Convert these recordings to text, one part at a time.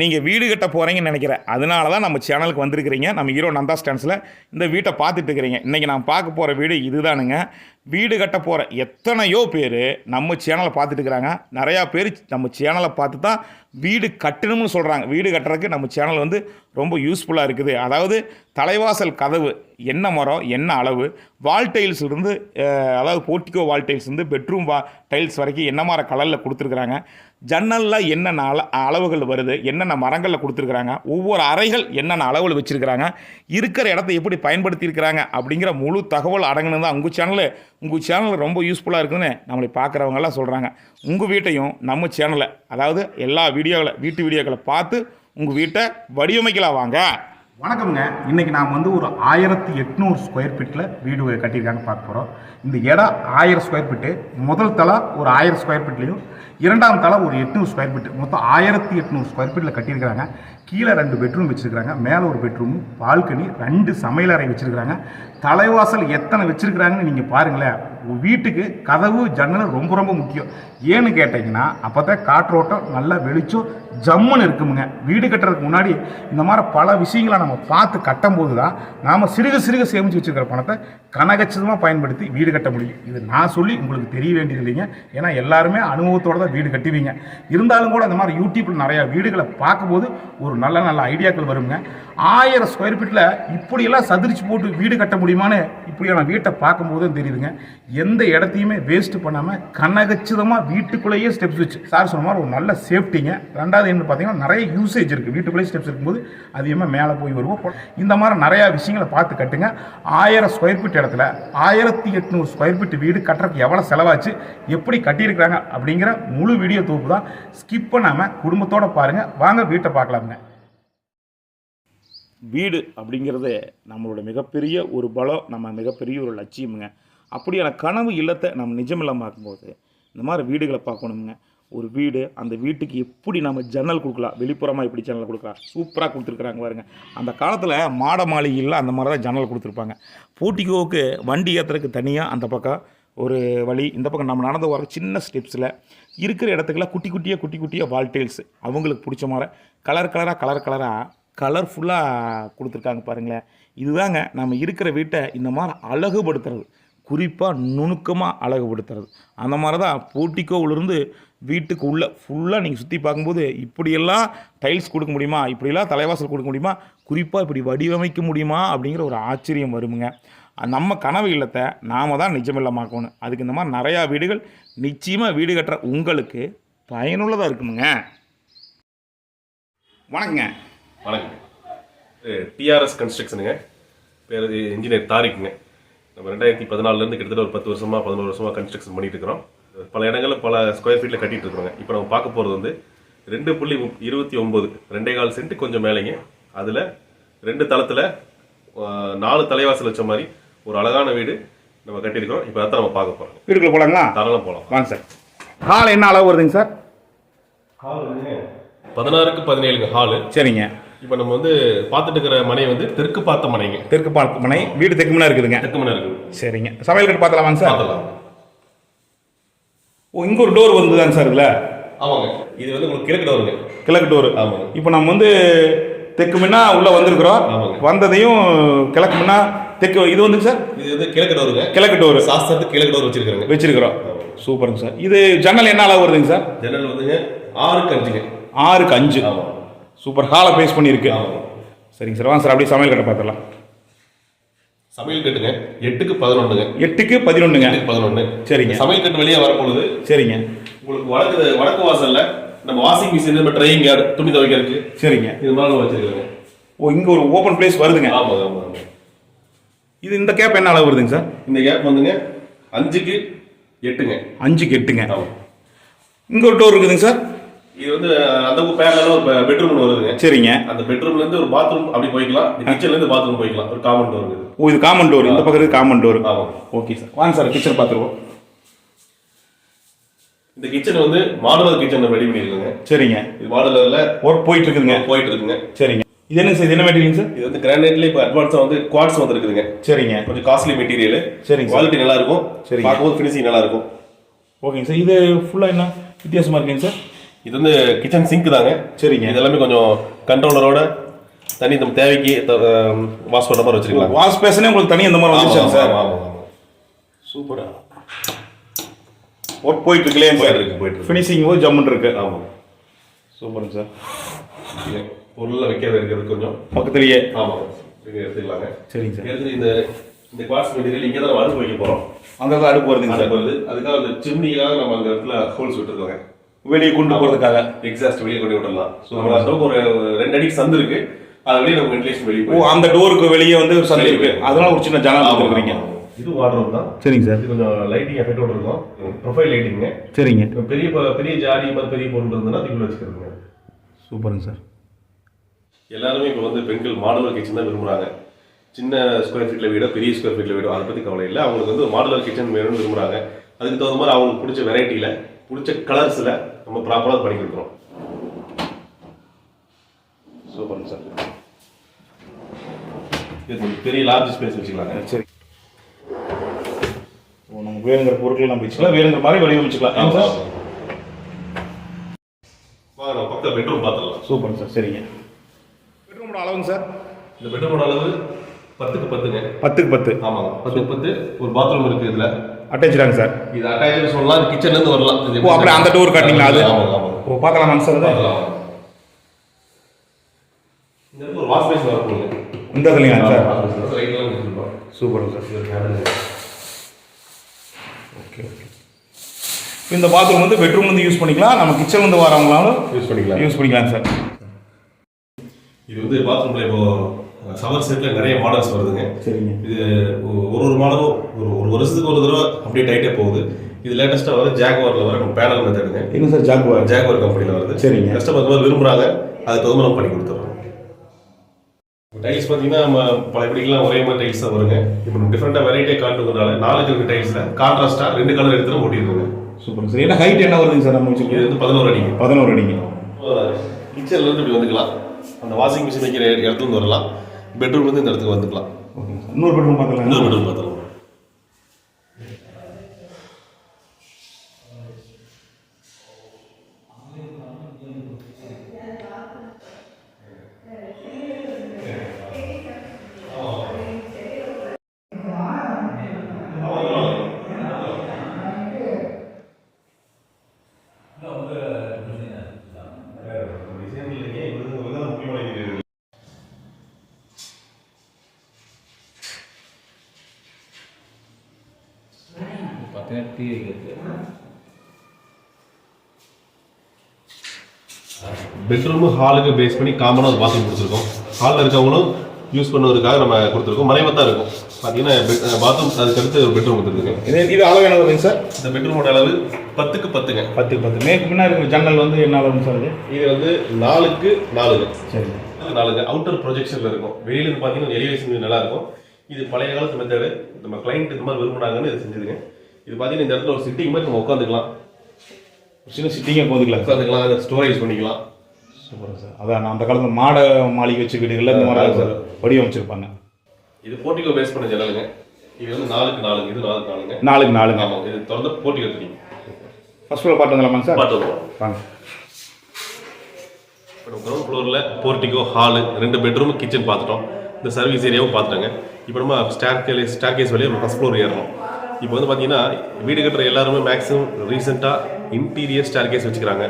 நீங்கள் வீடு கட்ட போகிறீங்கன்னு நினைக்கிறேன். அதனால தான் நம்ம சேனலுக்கு வந்திருக்கிறீங்க. நம்ம ஹீரோ நந்தா ஸ்டாண்ட்ஸில் இந்த வீட்டை பார்த்துட்டு இருக்கிறீங்க. இன்றைக்கி நான் பார்க்க போகிற வீடு இதுதானுங்க. வீடு கட்ட போகிற எத்தனையோ பேர் நம்ம சேனலை பார்த்துட்டு இருக்கிறாங்க. நிறையா பேர் நம்ம சேனலை பார்த்து தான் வீடு கட்டணும்னு சொல்கிறாங்க வீடு கட்டுறதுக்கு நம்ம சேனல் வந்து ரொம்ப யூஸ்ஃபுல்லாக இருக்குது. அதாவது தலைவாசல் கதவு என்ன மரம் என்ன அளவு? வால் டைல்ஸ் இருந்து அதாவது போர்ட்டிகோ வால் டைல்ஸ் இருந்து பெட்ரூம் வா டைல்ஸ் வரைக்கும் என்ன மாதிரி கலரில் கொடுத்துருக்குறாங்க? ஜன்னலில் என்னென்ன அள அளவுகள் வருது? என்னென்ன மரங்களில் கொடுத்துருக்குறாங்க? ஒவ்வொரு அறைகள் என்னென்ன அளவில் வச்சுருக்கிறாங்க? இருக்கிற இடத்த எப்படி பயன்படுத்தியிருக்கிறாங்க? அப்படிங்கிற முழு தகவல் அடங்கினது தான் உங்கள் சேனலு உங்கள் சேனல் ரொம்ப யூஸ்ஃபுல்லாக இருக்குன்னு நம்மளை பார்க்குறவங்கெல்லாம் சொல்கிறாங்க உங்கள் வீட்டையும் நம்ம சேனலை அதாவது எல்லா வீடியோக்களை வீட்டு வீடியோக்களை பார்த்து உங்கள் வீட்டை வடிவமைக்கலாம் வாங்க. வணக்கம்ங்க. இன்றைக்கி நாம் வந்து ஒரு ஆயிரத்தி எட்நூறு ஸ்கொயர் ஃபீட்டில் வீடு கட்டியிருக்காங்க பார்க்க போகிறோம் இந்த இடம் ஆயிரம் ஸ்கொயர் ஃபீட்டு முதல் தலை ஒரு ஆயிரம் ஸ்கொயர் ஃபீட்லையும் இரண்டாம் தலை ஒரு எட்நூறு ஸ்கொயர் ஃபீட் மொத்தம் ஆயிரத்தி எட்நூறு ஸ்கொயர் ஃபீட்டில் கட்டியிருக்கிறாங்க. கீழே ரெண்டு பெட்ரூம் வச்சுருக்காங்க மேலே ஒரு பெட்ரூம் பால்கனி ரெண்டு சமையலறை வச்சுருக்காங்க தலைவாசல் எத்தனை வச்சுருக்கிறாங்கன்னு நீங்கள் பாருங்களேன். வீட்டுக்கு கதவு ஜன்னல் ரொம்ப ரொம்ப முக்கியம். ஏன்னு கேட்டிங்கன்னா அப்போ தான் காற்றோட்டம் நல்லா வெளிச்சம் ஜம்முன்னு இருக்குமுங்க. வீடு கட்டுறதுக்கு முன்னாடி இந்த மாதிரி பல விஷயங்களை நம்ம பார்த்து கட்டும்போது தான் நாம் சிறுக சிறுக சேமித்து வச்சுருக்கிற பணத்தை கனகச்சிதமாக பயன்படுத்தி வீடு கட்ட முடியும். இது நான் சொல்லி உங்களுக்கு தெரிய வேண்டியது இல்லைங்க ஏன்னா எல்லாருமே அனுபவத்தோட தான் வீடு கட்டுவீங்க. இருந்தாலும் கூட இந்த மாதிரி யூடியூப்பில் நிறையா வீடுகளை பார்க்கும்போது ஒரு நல்ல நல்ல ஐடியாக்கள் வருங்க. ஆயிரம் ஸ்கொயர் ஃபீட்டில் இப்படியெல்லாம் சதுரிச்சு போட்டு வீடு கட்ட முடியுமான்னு இப்படியான வீட்டை பார்க்கும்போது தெரியுதுங்க. எந்த இடத்தையுமே வேஸ்ட் பண்ணாமல் கனகச்சிதமாக வீட்டுக்குள்ளேயே ஸ்டெப்ஸ் வச்சு. சார் சொன்ன மாதிரி ஒரு நல்ல சேஃப்டிங்க ரெண்டாவது என்ன பார்த்தீங்கன்னா நிறைய யூசேஜ் இருக்குது வீட்டுக்குள்ளேயே ஸ்டெப்ஸ் இருக்கும்போது அதிகமாக மேலே போய் வருவோம். இந்த மாதிரி நிறையா விஷயங்களை பார்த்து கட்டுங்க. ஆயிரம் ஸ்கொயர் ஃபீட் இடத்துல ஆயிரத்தி எட்நூறு ஸ்கொயர் ஃபீட் வீடு கட்டுறதுக்கு எவ்வளோ செலவாச்சு எப்படி கட்டியிருக்கிறாங்க அப்படிங்கிற முழு வீடியோ தொகுப்பு தான். ஸ்கிப் பண்ணாமல் குடும்பத்தோடு பாருங்கள் வாங்க வீட்டை பார்க்கலாமுங்க. வீடு அப்படிங்கிறது நம்மளோட மிகப்பெரிய ஒரு பலம் நம்ம மிகப்பெரிய ஒரு லட்சியமுங்க. அப்படியான கனவு இல்லத்தை நம்ம நிஜமில்லமாக்கும்போது இந்த மாதிரி வீடுகளை பார்க்கணுமுங்க. ஒரு வீடு அந்த வீட்டுக்கு எப்படி நம்ம ஜன்னல் கொடுக்கலாம்? வெளிப்புறமாக எப்படி ஜன்னல் கொடுக்கலாம்? சூப்பராக கொடுத்துருக்குறாங்க பாருங்க. அந்த காலத்தில் மாட மாளிகையில் அந்த மாதிரி தான் ஜன்னல் கொடுத்துருப்பாங்க. பூட்டிகோவுக்கு வண்டி ஏற்றுறதுக்கு தனியாக அந்த பக்கம் ஒரு வழி இந்த பக்கம் நம்ம நடந்து வர சின்ன ஸ்டெப்ஸில் இருக்கிற இடத்துக்குலாம் குட்டி குட்டியாக குட்டி குட்டியாக வால் டைல்ஸ் அவங்களுக்கு பிடிச்ச மாதிரி கலர் கலராக கலர் கலராக கலர்ஃபுல்லாக கொடுத்துருக்காங்க பாருங்களேன். இதுதாங்க நம்ம இருக்கிற வீட்டை இந்த மாதிரி அழகுபடுத்துறது. குறிப்பாக நுணுக்கமாக அழகுபடுத்துறது. அந்த மாதிரி தான் போட்டிக்கோவிலிருந்து வீட்டுக்கு உள்ளே ஃபுல்லாக நீங்கள் சுற்றி பார்க்கும்போது இப்படியெல்லாம் டைல்ஸ் கொடுக்க முடியுமா? இப்படியெல்லாம் தலைவாசல் கொடுக்க முடியுமா? குறிப்பாக இப்படி வடிவமைக்க முடியுமா? அப்படிங்கிற ஒரு ஆச்சரியம் வருமுங்க. நம்ம கனவு இல்லத்தை நாம தான் நிஜமில்லமாக்கணும். அதுக்கு இந்த மாதிரி நிறையா வீடுகள் நிச்சயமாக வீடு கட்டுற உங்களுக்கு பயனுள்ளதாக இருக்குமுங்க. வணக்கங்க. வணக்கம். டிஆர்எஸ் கன்ஸ்ட்ரக்ஷனுங்க பேர் இன்ஜினியர் தாரிக்குங்க நம்ம ரெண்டாயிரத்தி பதினாலுலேருந்து கிட்டத்தட்ட ஒரு பத்து வருஷமா பதினோரு வருஷமா கன்ஸ்ட்ரக்ஷன் பண்ணிட்டு இருக்கிறோம் பல இடங்களில் பல ஸ்கொயர் ஃபீட்டில் கட்டிட்டு இருக்கிறோங்க இப்போ நம்ம பார்க்க போகிறது வந்து ரெண்டு புள்ளி இருபத்தி ஒம்பது ரெண்டே கால் சென்ட் கொஞ்சம் மேலேங்க. அதில் ரெண்டு தளத்தில் நாலு தலைவாசல் வச்ச மாதிரி ஒரு அழகான வீடு நம்ம கட்டியிருக்கிறோம். இப்போ அதான் நம்ம பார்க்க போகிறோம் வீட்டுக்குள்ள போகலாங்களா தாராளம் போகலாம் வாங்க சார். ஹால் என்ன அளவு வருதுங்க சார்? பதினாறுக்கு பதினேழுங்க ஹாலு. சரிங்க. இப்போ நம்ம வந்து பார்த்துட்டு இருக்கிற மனை வந்து தெற்கு பார்த்த மனைங்க. தெற்கு பார்த்து மனை வீடு தெற்கு மணி இருக்குதுங்க. தெற்கு மனை இருக்குது. சரிங்க. சமையல் கட்டு பார்த்தலாமாங்க சார்? பார்த்துடலாம். ஓ இங்கே ஒரு டோர் வந்துதாங்க சார் இதில்? ஆமாங்க. இது வந்து உங்களுக்கு கிழக்கு டோருங்க. கிழக்கு டோர். ஆமாங்க. இப்போ நம்ம வந்து தெற்கு முன்னா உள்ளே வந்திருக்கிறோம். வந்ததையும் கிழக்கு முன்னா தெற்கு இது வந்துங்க சார்? இது வந்து கிழக்கு டோருங்க. கிழக்கு டோர். சாஸ்திரத்துக்கு கிழக்கு டோர் வச்சிருக்காங்க வச்சிருக்கிறோம். சூப்பருங்க சார். இது ஜன்னல் என்ன அளவு வருதுங்க சார்? ஜன்னல் வந்துங்க ஆறுக்கு அஞ்சுங்க. ஆறுக்கு அஞ்சு. ஆமா சூப்பர் ஹாலை பேஸ் பண்ணியிருக்கு. சரிங்க சார் வாங்க சார் அப்படியே சமையல் கட்டை பார்த்துடலாம். சமையல் கட்டுங்க. எட்டுக்கு பதினொன்றுங்க எட்டுக்கு பதினொன்றுங்க பதினொன்று சரிங்க. சமையல் கட்டு வெளியே வரப்பொழுது சரிங்க. உங்களுக்கு வடக்கு வடக்கு வாசல்ல நம்ம வாஷிங் மிஷின் நம்ம ட்ரையிங் துணி துவைக்கிறதுக்கு சரிங்க. இது மாதிரி வச்சிருக்காங்க. ஓ இங்கே ஒரு ஓப்பன் பிளேஸ் வருதுங்க. ஆமாங்க ஆமாங்க. இது இந்த கேப் என்ன அளவு வருதுங்க சார்? இந்த கேப் வந்துங்க அஞ்சுக்கு எட்டுங்க. அஞ்சுக்கு எட்டுங்க. இங்கே ஒரு டோர் இருக்குதுங்க சார். இது வந்து அந்த பேர்ல ஒரு பெட்ரூம் வருதுங்க. சரிங்க. அந்த பெட்ரூம்ல இருந்து ஒரு பாத்ரூம் அப்படி போய்க்கலாம். கிச்சன்ல இருந்து பாத்ரூம் போய்க்கலாம். ஒரு காமன் டோர் இருக்குது. ஓ இது காமன் டோர் இந்த பக்கம் காமன் டோர் ஓகே சார் வாங்க சார் கிச்சன் பார்த்துருவோம். இந்த கிச்சன் வந்து மாடுலர் கிச்சன் ரெடி பண்ணிருக்காங்க சரிங்க. இது மாடுலர்ல ஒர்க் போயிட்டு இருக்குதுங்க போயிட்டு இருக்குங்க சரிங்க. இது என்ன சார் என்ன மெட்டீரியல் சார் இது வந்து கிரானைட்ல இப்போ அட்வான்ஸா வந்து குவாட்ஸ் வந்துருக்குதுங்க. சரிங்க. கொஞ்சம் காஸ்ட்லி மெட்டீரியல் சரிங்க சார். குவாலிட்டி நல்லா இருக்கும். சரிங்க. பார்க்கும்போது ஃபினிஷிங் நல்லா இருக்கும். ஓகேங்க சார் இது ஃபுல்லாக என்ன வித்தியாசமாக இருக்குங்க சார் இது வந்து கிச்சன் சிங்க் தாங்க. சரிங்க. இது எல்லாமே கொஞ்சம் கண்ட்ரோலரோட தண்ணி நம்ம தேவைக்கு வாஷ் பண்ண மாதிரி வச்சிருக்கலாம். வாஷ் பேஷனே உங்களுக்கு தனி இந்த மாதிரி வந்துருச்சாங்க சார். சூப்பரா. ஒர்க் போயிட்டு இருக்கு இல்லையா போயிட்டு இருக்கு, போயிட்டு. ஃபினிஷிங் போது ஜம்முன்னு இருக்கு. ஆமா. சூப்பருங்க சார். பொருள்லாம் வைக்க இருக்கிறது கொஞ்சம். பக்கத்துலயே. ஆமா இங்க எடுத்துக்கலாங்க. சரிங்க சார். எடுத்து இந்த இந்த குவாஸ் மெட்டீரியல் இங்கே தான் அடுப்பு வைக்க போறோம். அங்கே தான் அடுப்பு வருதுங்க சார். வருது. அதுக்காக அந்த சிம்னிக்காக நம்ம அந்த இடத்துல ஹோல்ஸ் விட்டுருக்கோங்க. வெளியே கொண்டு போகிறதுக்காக எக்ஸாஸ்ட் வெளியே கொண்டு விடலாம் ஸோ அளவுக்கு ஒரு ரெண்டு அடிக்கு சந்து இருக்கு. அது வெளியே நம்ம வென்டிலேஷன் வெளியே ஓ அந்த டோருக்கு வெளியே வந்து ஒரு சந்தை இருக்கு. அதனால ஒரு சின்ன ஜன்னல் கொடுத்துருக்கீங்க இது வார்ட்ரோப் தான். சரிங்க சார். இது கொஞ்சம் லைட்டிங் எஃபெக்டோட இருக்கும். ப்ரொஃபைல் லைட்டிங்க சரிங்க. பெரிய பெரிய ஜாடி மாதிரி பெரிய பொருள் இருந்ததுன்னா அதுக்குள்ள வச்சுக்கிறதுங்க. சூப்பருங்க சார். எல்லாருமே இப்போ வந்து பெண்கள் மாடுலர் கிச்சன் தான் விரும்புறாங்க. சின்ன ஸ்கொயர் ஃபீட்ல வீடோ பெரிய ஸ்கொயர் ஃபீட்ல வீடோ அதை பத்தி கவலை இல்லை. அவங்களுக்கு வந்து மாடுலர் கிச்சன் வேணும்னு விரும்புறாங்க. அதுக்கு தகுந்த மாதிரி அவங்களுக்கு பிடிச்ச வெரைட்டியில பிடிச்ச கலர்ஸ்ல நம்ம ப்ராப்பரா பண்ணி கொடுக்குறோம் சூப்பருங்க சார். இது கொஞ்சம் பெரிய லார்ஜ் ஸ்பேஸ் வச்சுக்கலாங்க. சரி. ஓ நமக்கு வேணுங்கிற பொருட்கள் நம்ம வச்சுக்கலாம் வேணுங்கிற மாதிரி ஏங்க சார். வாங்க நம்ம பக்கத்தில் பெட்ரூம் பார்த்துடலாம். சூப்பருங்க சார் சரிங்க. பெட்ரூமோட அளவுங்க சார். இந்த பெட்ரூமோட அளவு பத்துக்கு பத்துங்க. பத்துக்கு பத்து. ஆமாங்க பத்துக்கு பத்து. ஒரு பாத்ரூம் இருக்கு இதுல. அட்டாச்சாங்க சார். இது அட்டாச்சு சொல்லலாம் இது கிச்சன்ல இருந்து வரலாம். ஓ அப்படியே அந்த டோர் காட்டிங்களா அது? ஓ பார்க்கலாமாங்க சார் அது? பார்க்கலாம். ஒரு வாஷ் பேஸ் வரப்போகுது இந்த இதுலைங்களா சார்? சூப்பருங்க சார். Okay okay. இந்த பாத்ரூம் வந்து பெட்ரூம் வந்து யூஸ் பண்ணிக்கலாம். நம்ம கிச்சன் வந்து வரவங்களாலும் யூஸ் பண்ணிக்கலாம். யூஸ் பண்ணிக்கலாம் சார். இது வந்து பாத்ரூம்ல இப்போ சவர் செட்ல நிறைய மாடல்ஸ் வருதுங்க. சரிங்க. இது ஒரு ஒரு மாடலும் ஒரு ஒரு வருஷத்துக்கு ஒரு தடவை அப்படியே டைட்டே போகுது. இது லேட்டஸ்ட்டாக வர ஜாகுவாரில் வர பேனல் மெத்தடுங்க எங்க சார் ஜாக்குவார் ஜாகுவார் கம்பெனியில் வருது. சரிங்க. கஸ்டமர் மாதிரி விரும்புறாங்க. அதுக்கு தகுந்த நம்ம பண்ணி கொடுத்துறோம். டைல்ஸ் பார்த்தீங்கன்னா நம்ம படிக்கலாம் ஒரே மாதிரி டைல்ஸ் தான் வருங்க. இப்போ நம்ம டிஃப்ரெண்டாக வெரைட்டியாக காட்டுறதுனால நாலு ரெண்டு டைல்ஸில் கான்ட்ராஸ்டாக ரெண்டு கலர் எடுத்து ஒட்டிடுறோங்க. சூப்பர் சார் என்ன ஹைட் என்ன வருதுங்க சார் நம்ம இது வந்து பதினோரு அடிங்க. பதினோரு அடிங்க. கிச்சன்ல இருந்து இப்படி வந்துக்கலாம். அந்த வாஷிங் மிஷின் வைக்கிற இடத்துல இருந்து வரலாம். பெட்ரூம்ல இருந்து இந்த இடத்துக்கு வந்துக்கலாம். இன்னொரு பெட்ரூம் பார்க்கலாம். இன்னொரு பெட்ரூம் பார்த்தலாம் பார்த்தீங்கன்னா டீ வைக்கிறது பெட்ரூம் ஹாலுக்கு பேஸ் பண்ணி காமனாக ஒரு பாத்ரூம் கொடுத்துருக்கோம். ஹாலில் இருக்கவங்களும் யூஸ் பண்ணுவதற்காக நம்ம கொடுத்துருக்கோம். மறைவத்தான் இருக்கும். பார்த்தீங்கன்னா பாத்ரூம் அதுக்கு அடுத்து ஒரு பெட்ரூம் கொடுத்துருக்கோங்க இது இது அளவு என்ன வருதுங்க சார்? இந்த பெட்ரூமோட அளவு பத்துக்கு பத்துங்க. பத்துக்கு பத்து. மேற்கு முன்னாடி இருக்கிற ஜன்னல் வந்து என்ன அளவுங்க சார் இது? இது வந்து நாலுக்கு நாலுங்க. சரிங்க நாலுங்க. அவுட்டர் ப்ரொஜெக்ஷனில் இருக்கும். வெளியில இருந்து பார்த்தீங்கன்னா எலிவேஷன் நல்லா இருக்கும். இது பழைய காலத்து மெத்தடு நம்ம கிளைண்ட் இந்த மாதிரி விரும்புனாங்கன்னு இது செஞ்சதுங்க. இது பார்த்தீங்கன்னா இந்த இடத்துல ஒரு சிட்டிங் மாதிரி நம்ம உட்காந்துக்கலாம் ஒரு சின்ன சிட்டிங்கே போதுக்கலாம் உட்காந்துக்கலாம் அதை ஸ்டோரேஜ் பண்ணிக்கலாம். Super sir. அதான் நான் அந்த காலத்தில் மாட மாளிகை வச்ச வீடுகளில் இந்த மாதிரி சார் வடிவமைச்சிருப்பாங்க. இது போர்ட்டிகோ பேஸ் பண்ண ஜன்னலுங்க. இது வந்து நாலுக்கு நாலுங்க இது நாலுக்கு நாலுங்க. நாலுக்கு நாலுங்க. ஆமாம் இது திறந்து போர்ட்டிகோ தெரியும் ஃபர்ஸ்ட் ஃப்ளோர் பார்த்து வந்துடலாமாங்க சார்? பார்த்து வாங்க. இப்போ கிரவுண்ட் ஃப்ளோரில் போர்ட்டிகோ ஹாலு ரெண்டு பெட்ரூம் கிச்சன் பார்த்துட்டோம். இந்த சர்வீஸ் ஏரியாவும் பார்த்துட்டோங்க. இப்போ நம்ம ஸ்டார் கேஸ் ஸ்டார் கேஸ் வழியாக ஃபஸ்ட் ஃப்ளோர் ஏறணும். இப்போ வந்து பார்த்தீங்கன்னா வீடு கட்டுற எல்லாருமே மேக்ஸிமம் ரீசெண்டாக இன்டீரியர் ஸ்டார் கேஸ் வச்சுக்கிறாங்க.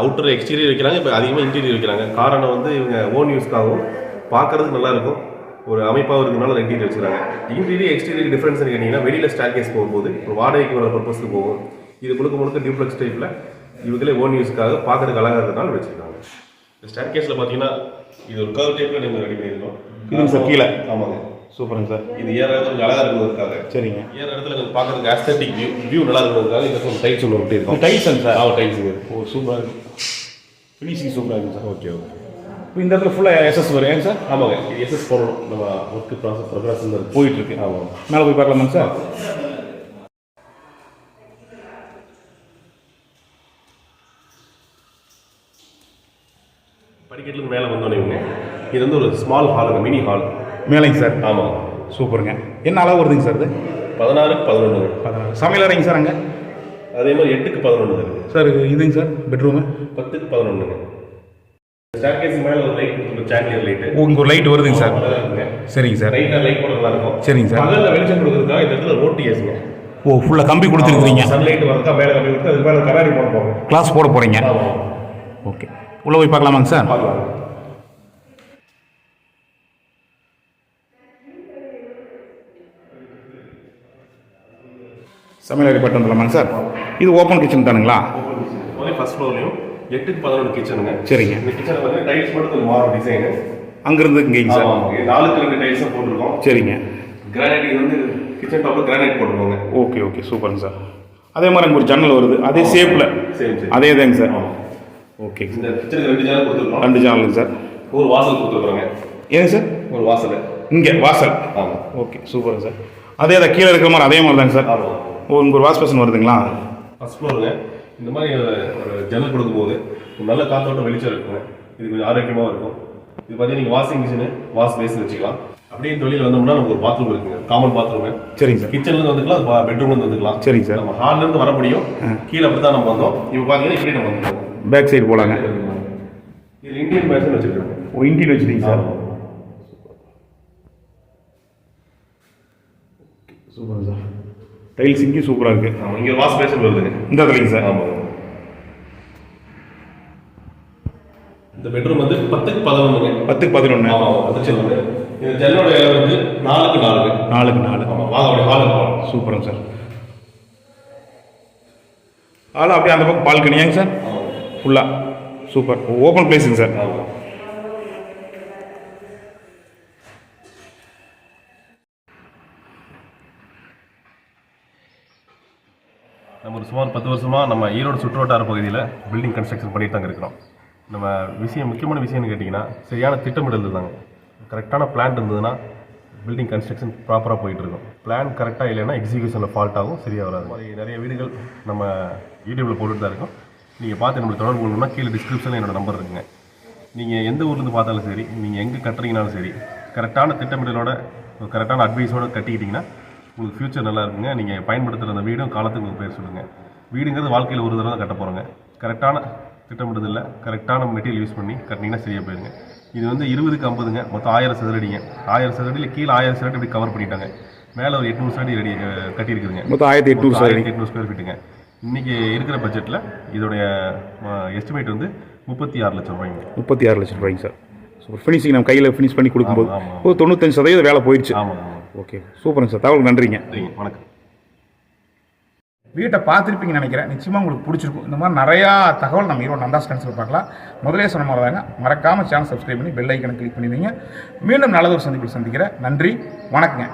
அவுட்டர் எக்ஸ்டீரியர் வைக்கிறாங்க இப்போ அதிகமாக இன்டீரியர் வைக்கிறாங்க. காரணம் வந்து இவங்க ஓன் யூஸ்க்காகவும் பார்க்கறதுக்கு நல்லா இருக்கும். ஒரு அமைப்பாக இருக்கிறதுனால இன்டீரியர் வச்சுக்கிறாங்க. இன்டீரியர் எக்ஸ்டீரியர் டிஃப்ரென்ஸ் கேட்டிங்கன்னா வெளியில் ஸ்டார் கேஸ் போகும்போது ஒரு வாடகைக்கு வர பர்பஸ்க்கு போகும். இது முழுக்க முழுக்க டியூப்ளெக்ஸ் டைப்பில் இவங்களே ஓன் யூஸ்க்காக பார்க்கறதுக்கு அழகாக இருக்கிறதுனால வச்சுருக்காங்க இந்த ஸ்டார் கேஸில் பார்த்தீங்கன்னா இது ஒரு கர்வ் டைப்பில் நீங்கள் ரெடி பண்ணியிருக்கோம் இதுங்க சார் கீழே. ஆமாங்க. சூப்பருங்க சார். இது ஏற இடத்துல கொஞ்சம் அழகாக இருக்கிறதுக்காக. சரிங்க. ஏற இடத்துல கொஞ்சம் பார்க்கறதுக்கு ஆஸ்தட்டிக் வியூ வியூ நல்லா இருக்கிறதுக்காக இந்த கொஞ்சம் டைல்ஸ் ஒன்று ஒட்டி இருக்கும். டைல்ஸன் சார். ஆமாம் டைல்ஸ் ஓ சூப்பராக இருக்கும் ஃபினிஷிங் சூப்பராக இருக்கும் சார். Okay okay. இந்த இடத்துல ஃபுல்லாக எஸ்எஸ் வரும் ஏங்க சார்? ஆமாங்க இது எஸ்எஸ் போடணும் நம்ம ஒர்க்கு ப்ராசஸ் ப்ரோக்ரஸ் இருக்கு. போயிட்டு இருக்கு. ஆமாம் மேலே போய் பார்க்கலாமாங்க சார்? படிக்கட்டுல மேலே வந்தோடனே இவங்க இது வந்து ஒரு ஸ்மால் ஹாலுங்க மினி ஹால் மேலேங்க சார். ஆமாம் சூப்பருங்க. என்ன அளவு வருதுங்க சார் இது? பதினாறு பதினொன்று பதினாறு சமையல் அறைங்க சார் அங்கே? அதே மாதிரி எட்டுக்கு பதினொன்று இருக்குது சார் இதுங்க சார் பெட்ரூமு? பத்துக்கு பதினொன்றுங்க ஸ்டார்கேஸ் மேலே ஒரு லைட் சாண்டியர் லைட்டு இங்கே ஒரு லைட் வருதுங்க சார். சரிங்க சார். லைட்டாக லைட் போட நல்லா இருக்கும். சரிங்க சார். பகலில் வெளிச்சம் கொடுக்குறதுக்காக இந்த இடத்துல ரோட்டி ஏசுங்க ஓ ஃபுல்லாக கம்பி கொடுத்துருக்குறீங்க. சன்லைட் வரதா மேலே கம்மி கொடுத்து அதுக்கு மேலே கண்ணாடி போட போகிறோம் கிளாஸ் போட போகிறீங்க ஓகே உள்ளே போய் பார்க்கலாமாங்க சார்? பார்க்கலாம். சமையலறை பட்டம் வந்துடலாமாங்க சார்? இது ஓப்பன் கிச்சன் தானுங்களா? ஒரே ஃபர்ஸ்ட் ஃப்ளோர்லையும் எட்டுக்கு பதினொன்று கிச்சனுங்க சரிங்க. இந்த கிச்சனில் வந்து டைல்ஸ் மட்டும் கொஞ்சம் மாறும் டிசைனு அங்கேருந்து இங்கேங்க சார். நாலுக்கு ரெண்டு டைல்ஸும் போட்டிருக்கோம். சரிங்க. கிரானைட் இது வந்து கிச்சன் டாப்பில் கிரானைட் போட்டிருக்கோங்க. ஓகே ஓகே சூப்பருங்க சார். அதே மாதிரி அங்கே ஒரு ஜன்னல் வருது. அதே ஷேப்பில் அதே தாங்க சார். ஓகே இந்த கிச்சனுக்கு ரெண்டு ஜன்னல் கொடுத்துருக்கோம். ரெண்டு ஜன்னலுங்க சார். ஒரு வாசல் கொடுத்துருக்குறோங்க ஏங்க சார்? ஒரு வாசல். இங்கே வாசல். ஆமாம். ஓகே சூப்பருங்க சார். அதே தான் கீழே இருக்கிற மாதிரி அதே மாதிரி தாங்க சார். ஓ இங்கே ஒரு வாஷ் பேஷன் வருதுங்களா? ஃபர்ஸ்ட் ஃப்ளோருங்க இந்த மாதிரி ஒரு ஜன்னல் கொடுக்கும்போது ஒரு நல்ல காத்தோட்டம் வெளிச்சம் இருக்குங்க இது கொஞ்சம் ஆரோக்கியமாக இருக்கும். இது பார்த்தீங்கன்னா நீங்கள் வாஷிங் மிஷினு வாஷ் பேஸ் வச்சுக்கலாம். அப்படியே வெளியில் வந்தோம்னா நமக்கு ஒரு பாத்ரூம் இருக்குங்க. காமன் பாத்ரூமு சரிங்க சார். கிச்சன்லேருந்து வந்துக்கலாம் பெட்ரூம்லேருந்து வந்துக்கலாம். சரிங்க சார். நம்ம ஹால்லேருந்து வர முடியும் கீழே அப்படி தான் நம்ம வந்தோம். இப்போ பார்த்தீங்கன்னா இப்படி நம்ம வந்துருக்கோம் பேக் சைடு போகலாங்க இது இந்தியன் பேஷன் வச்சுருக்கோம். ஓ இன்டீன் வச்சுட்டீங்க சார். Super sir. டைல்ஸ் இங்கேயும் சூப்பராக இருக்குது இங்கே வாஷ் பேஷன் வருதுங்க இந்த இடத்துலைங்க சார். ஆமாம் இந்த பெட்ரூம் வந்து பத்துக்கு பதினொன்றுங்க பத்துக்கு பதினொன்று ஆமாம் இந்த ஜன்னலோட இடம் வந்து நாலுக்கு நாலுங்க. நாலுக்கு நாலு. ஆமாம் வாங்க அப்படியே ஹாலுக்கு போகலாம் சூப்பருங்க சார். ஆள் அப்படியே அந்த பக்கம் பால்கனியாங்க சார். ஃபுல்லாக சூப்பர். ஓப்பன் பிளேஸுங்க சார். ஆமாம் நம்ம ஒரு சுமார் பத்து வருஷமாக நம்ம ஈரோடு சுற்றுவட்டார பகுதியில் பில்டிங் கன்ஸ்ட்ரக்ஷன் பண்ணிட்டு தாங்க இருக்கிறோம். நம்ம விஷயம் முக்கியமான விஷயம்னு கேட்டிங்கன்னா சரியான திட்டமிடல் தாங்க. கரெக்டான பிளான் இருந்ததுன்னா பில்டிங் கன்ஸ்ட்ரக்ஷன் ப்ராப்பராக போயிட்டுருக்கும் பிளான் கரெக்டாக இல்லைன்னா எக்ஸிக்யூஷனில் ஃபால்ட் ஆகும் சரியாக வராது. மாதிரி நிறைய வீடுகள் நம்ம யூடியூப்பில் போட்டுட்டு தான் இருக்கோம். நீங்கள் பார்த்து நம்மளுக்கு தொடர்பு கொள்ளணும்னா கீழே டிஸ்கிரிப்ஷனில் என்னோட நம்பர் இருக்குங்க. நீங்கள் எந்த ஊர்லேருந்து பார்த்தாலும் சரி நீங்கள் எங்கே கட்டுறீங்கனாலும் சரி கரெக்டான திட்டமிடலோட கரெக்டான அட்வைஸோட கட்டிக்கிட்டிங்கன்னா உங்களுக்கு ஃப்யூச்சர் நல்லா இருக்குங்க. நீங்கள் பயன்படுத்துகிற அந்த வீடும் காலத்துக்கு உங்களுக்கு பேர் சொல்லுங்கள் வீடுங்கிறது வாழ்க்கையில் ஒரு தடவை தான் கட்ட போகிறோங்க கரெக்டான திட்டமிடுதலில் கரெக்டான மெட்டீரியல் யூஸ் பண்ணி கட்டினீங்கன்னா சரியாக போயிருங்க. இது வந்து இருபதுக்கு ஐம்பதுங்க. மொத்தம் ஆயிரம் சதுரடிங்க ஆயிரம் சதுரடியில் கீழே ஆயிரம் சதுரடி இப்படி கவர் பண்ணிட்டாங்க. மேலே ஒரு எட்நூறு சதுரடி ரெடி கட்டியிருக்குதுங்க. மொத்தம் ஆயிரத்தி எட்நூறு ஆயிரத்தி எட்நூறு ஸ்கொயர் ஃபீட்டுங்க இன்னைக்கு இருக்கிற பட்ஜெட்டில் இதோடைய எஸ்டிமேட் வந்து முப்பத்தி ஆறு லட்சம் ரூபாய்ங்க. முப்பத்தி ஆறு லட்சம் ரூபாய்ங்க சார். சூப்பர் ஃபினிஷிங் நம்ம கையில் ஃபினிஷ் பண்ணி கொடுக்கும்போது. ஒரு தொண்ணூத்தஞ்சு சதவீதம் வேலை போயிடுச்சு ஆமாம் ஓகே சூப்பருங்க சார் தகவலுக்கு நன்றிங்க. சரிங்க வணக்கம். வீட்டை பார்த்துருப்பீங்கன்னு நினைக்கிறேன். நிச்சயமாக உங்களுக்கு பிடிச்சிருக்கும். இந்த மாதிரி நிறையா தகவல் நம்ம ஈரோடு நந்தாஸ் கன்சல் பார்க்கலாம். முதலே சொன்ன மாதிரி தாங்க மறக்காமல் சேனல் சப்ஸ்கிரைப் பண்ணி பெல் ஐக்கனை கிளிக் பண்ணிடுங்க மீண்டும் நல்லதொரு சந்திப்பில் சந்திக்கிறேன். நன்றி. வணக்கங்க.